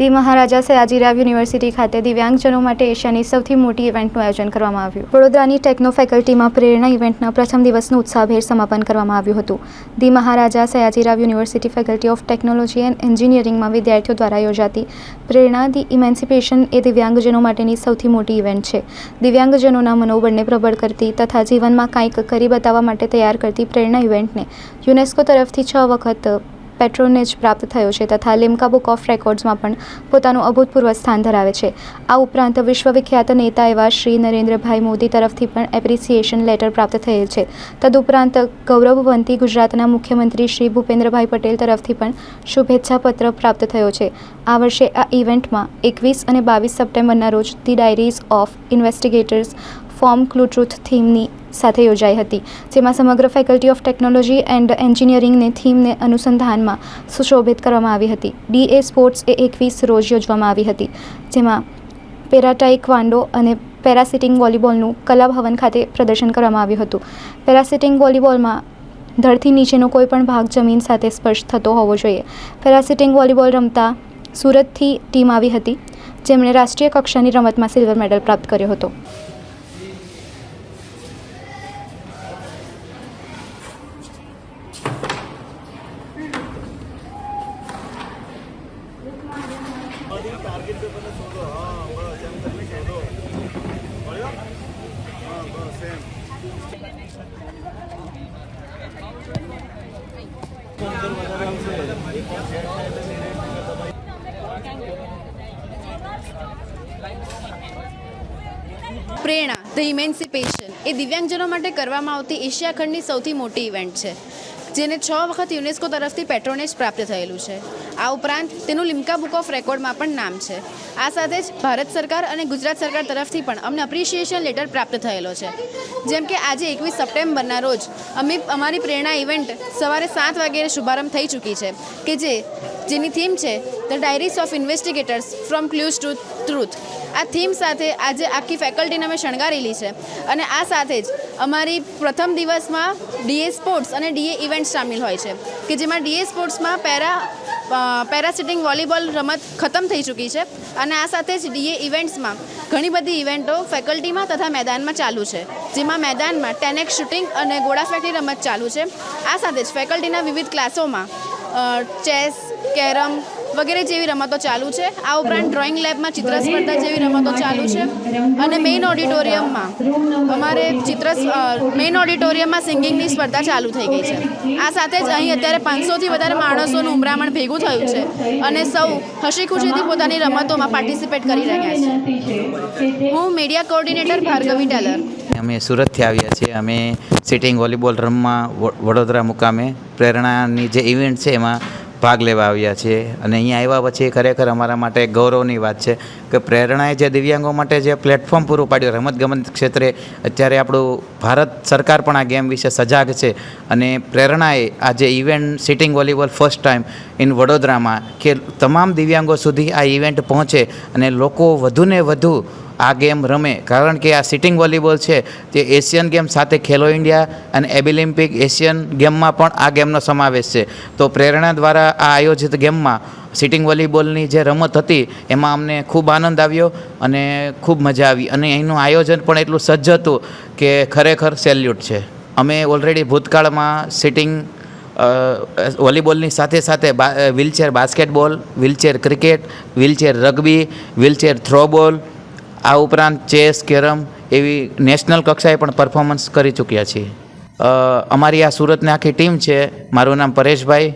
દી મહારાજા સયાજીરાવ યુનિવર્સિટી ખાતે દિવ્યાંગજનો માટે એશિયાની સૌથી મોટી ઇવેન્ટનું આયોજન કરવામાં આવ્યું. વડોદરાની ટેકનો ફેકલ્ટીમાં પ્રેરણા ઇવેન્ટના પ્રથમ દિવસનું ઉત્સાહભેર સમાપન કરવામાં આવ્યું હતું. The Maharaja Sayajirao university faculty of technology and એન્જિનિયરિંગમાં વિદ્યાર્થીઓ દ્વારા યોજાતી પ્રેરણા દી ઇમેન્સિપેશન એ દિવ્યાંગજનો માટેની સૌથી મોટી ઇવેન્ટ છે. દિવ્યાંગજનોના મનોબળને પ્રબળ કરતી તથા જીવનમાં કાંઈક કરી બતાવવા માટે તૈયાર કરતી પ્રેરણા ઇવેન્ટને યુનેસ્કો તરફથી છ વખત પેટ્રોનેજ પ્રાપ્ત થયો છે તથા લિમ્કા બુક ઓફ રેકોર્ડ્સમાં પણ પોતાનું અભૂતપૂર્વ સ્થાન ધરાવે છે. આ ઉપરાંત વિશ્વવિખ્યાત નેતા એવા શ્રી નરેન્દ્રભાઈ મોદી તરફથી પણ એપ્રિસિએશન લેટર પ્રાપ્ત થયેલ છે. તદુપરાંત ગૌરવવંતી ગુજરાતના મુખ્યમંત્રી શ્રી ભૂપેન્દ્રભાઈ પટેલ તરફથી પણ શુભેચ્છા પત્ર પ્રાપ્ત થયો છે. આ વર્ષે આ ઇવેન્ટમાં એકવીસ અને બાવીસ સપ્ટેમ્બરના રોજ the diaries of investigators from clue truth થીમની સાથે યોજાઈ હતી, જેમાં સમગ્ર ફેકલ્ટી ઓફ ટેકનોલોજી એન્ડ એન્જિનિયરિંગને થીમને અનુસંધાનમાં સુશોભિત કરવામાં આવી હતી. ડીએ સ્પોર્ટ્સ એ એકવીસ રોજ યોજવામાં આવી હતી, જેમાં પેરાટાઇકવાન્ડો અને પેરાસિટિંગ વોલીબોલનું કલા ભવન ખાતે પ્રદર્શન કરવામાં આવ્યું હતું. પેરાસિટિંગ વોલીબોલમાં ધરતી નીચેનો કોઈ પણ ભાગ જમીન સાથે સ્પર્શ થતો હોવો જોઈએ. પેરાસિટિંગ વોલીબોલ રમતા સુરતથી ટીમ આવી હતી, જેમણે રાષ્ટ્રીય કક્ષાની રમતમાં સિલ્વર મેડલ પ્રાપ્ત કર્યો હતો. પ્રેરણા ધ ઇમેન્સિપેશન એ દિવ્યાંગજનો માટે કરવામાં આવતી એશિયા ખંડની સૌથી મોટી ઇવેન્ટ છે. જેને છ વખત યુનેસ્કો તરફથી પેટ્રોનેજ પ્રાપ્ત થયેલું છે. આ ઉપરાંત તેનું લિમ્કા બુક ઓફ રેકોર્ડમાં પણ નામ છે. આ સાથે જ ભારત સરકાર અને ગુજરાત સરકાર તરફથી પણ અમને અપ્રિશિએશન લેટર પ્રાપ્ત થયેલો છે. જેમ કે આજે એકવીસ સપ્ટેમ્બરના રોજ અમે અમારી પ્રેરણા ઇવેન્ટ સવારે સાત વાગ્યે શુભારંભ થઈ ચૂકી છે, કે જે જેની થીમ છે the diaries of investigators from clues to truth. આ થીમ સાથે આજે આખી ફેકલ્ટીને અમે શણગારેલી છે. અને આ સાથે જ અમારી પ્રથમ દિવસમાં ડીએ સ્પોર્ટ્સ અને ડીએ ઇવેન્ટ સામેલ હોય છે. કે જેમાં ડીએ સ્પોર્ટ્સમાં પેરા પેરાસિટિંગ, વોલીબોલ રમત ખતમ થઈ ચૂકી છે. અને આ સાથે જ ડીએ ઇવેન્ટ્સમાં ઘણી બધી ઇવેન્ટો ફેકલ્ટીમાં તથા મેદાનમાં ચાલુ છે. જેમાં મેદાનમાં ટેનેક શૂટિંગ અને ગોળાફેટી રમત ચાલુ છે. આ સાથે જ ફેકલ્ટીના વિવિધ ક્લાસોમાં ચેસ કેરમ વગેરે જેવી રમતો ચાલુ છે. આ ઉપરાંત ડ્રોઈંગ લેબમાં ચિત્ર સ્પર્ધા જેવી રમતો ચાલુ છે. અને મેઇન ઓડિટોરિયમમાં અમારે ચિત્ર મેઇન ઓડિટોરિયમમાં સિંગિંગની સ્પર્ધા ચાલુ થઈ ગઈ છે. આ સાથે જ અહીં અત્યારે પાંચસોથી વધારે માણસોનું ઉમરામણ ભેગું થયું છે. અને સૌ હસી ખુશીથી પોતાની રમતોમાં પાર્ટિસિપેટ કરી રહ્યા છે. હું મીડિયા કોઓર્ડિનેટર ભાર્ગવી ટેલર. અમે સુરતથી આવ્યા છીએ. અમે સિટિંગ વોલીબોલ રમવા વડોદરા મુકામે. પ્રેરણાની જે ઇવેન્ટ છે એમાં ભાગ લેવા આવ્યા છીએ અને અહીંયા આવ્યા પછી ખરેખર અમારા માટે ગૌરવની વાત છે કે પ્રેરણાએ જે દિવ્યાંગો માટે જે પ્લેટફોર્મ પૂરું પાડ્યું રમતગમત ક્ષેત્રે અત્યારે આપણું ભારત સરકાર પણ આ ગેમ વિશે સજાગ છે. અને પ્રેરણાએ આ જે event, sitting volleyball first time in વડોદરામાં કે તમામ દિવ્યાંગો સુધી આ ઇવેન્ટ પહોંચે અને લોકો વધુને વધુ આ ગેમ રમે. કારણ કે આ સિટિંગ વોલીબોલ છે તે એશિયન ગેમ સાથે ખેલો ઇન્ડિયા અને એબિલિમ્પિક એશિયન ગેમમાં પણ આ ગેમનો સમાવેશ છે. તો પ્રેરણા દ્વારા આ આયોજિત ગેમમાં સિટિંગ વોલીબોલની જે રમત હતી એમાં અમને ખૂબ આનંદ આવ્યો અને ખૂબ મજા આવી. અને એનું આયોજન પણ એટલું સજ્જ હતું કે ખરેખર સેલ્યુટ છે. અમે ઓલરેડી ભૂતકાળમાં સિટિંગ વોલીબોલની સાથે સાથે wheelchair basketball, wheelchair cricket, wheelchair rugby, wheelchair throwball આ ઉપરાંત ચેસ, કેરમ એવી નેશનલ કક્ષાએ પણ પરફોર્મન્સ કરી ચૂક્યા છીએ. અમારી આ સુરતની આખી ટીમ છે. મારું નામ પરેશભાઈ.